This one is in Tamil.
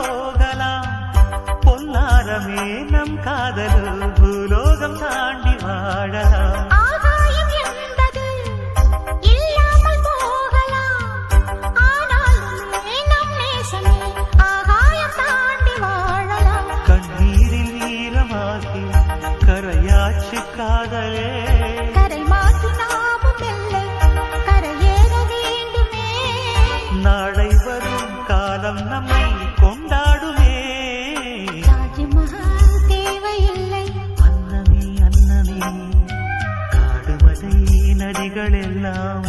போகலாம். பொன்னாரமே நம் காதலும் பூலோகம் தாண்டி வாழலாம். கண்ணீரில் நீளமாகி கரையாச்சு காதலே. கரை மாற்றி நாமும் இல்லை நாளை வரும் காலம் நம்மை நடிகள் எல்லாம்